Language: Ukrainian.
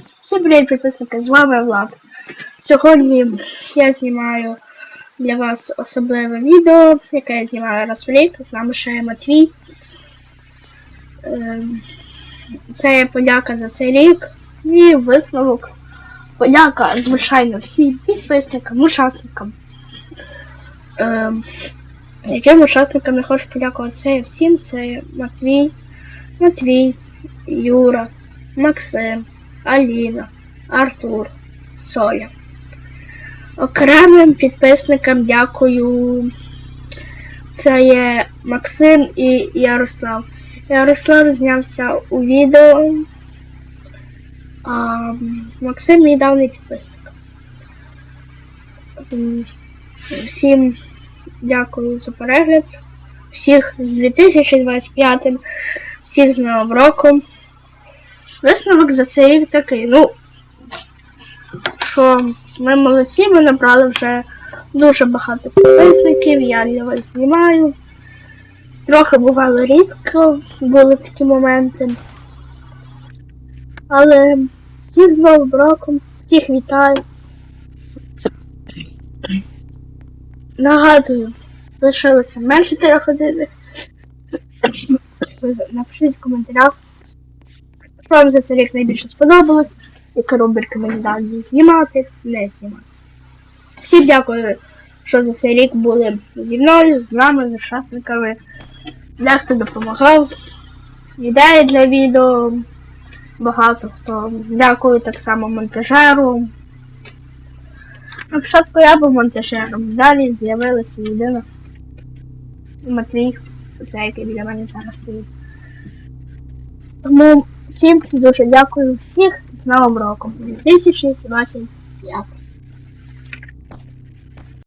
Всім привіт, підписники, з вами Влад. Сьогодні я знімаю для вас особливе відео, яке я знімаю раз в рік. З нами ще є Матвій. Ем, Це є подяка за цей рік і висновок. Подяка, звичайно, всім підписникам, учасникам. Ем, Яким учасникам я хочу подякувати це всім, це Матвій, Матвій, Юра, Максим, Аліна, Артур, Соля. Окремим підписникам дякую. Це є Максим і Ярослав. Ярослав знявся у відео. А Максим мій давній підписник. Всім дякую за перегляд. Всіх з 2025, всіх з Новим роком. Висновок за цей рік такий. Ну, що ми молодці, ми набрали вже дуже багато підписників, я для вас знімаю. Трохи бувало рідко, були такі моменти. Але всіх з Новим роком, всіх вітаю. Нагадую, лишилося менше 4 години. Напишіть в коментарях, вам за цей рік найбільше сподобалось, які рубрики мені далі знімати, не знімати. Всім дякую, що за цей рік були зі мною, з нами, з учасниками. Дехто допомагав. Ідеї для відео. Багато хто. Дякую так само монтажеру. На початку я був монтажером, далі з'явилася людина. Матвій, це який біля мене зараз стоїть. Тому всім дуже дякую всіх з Новим роком 2025.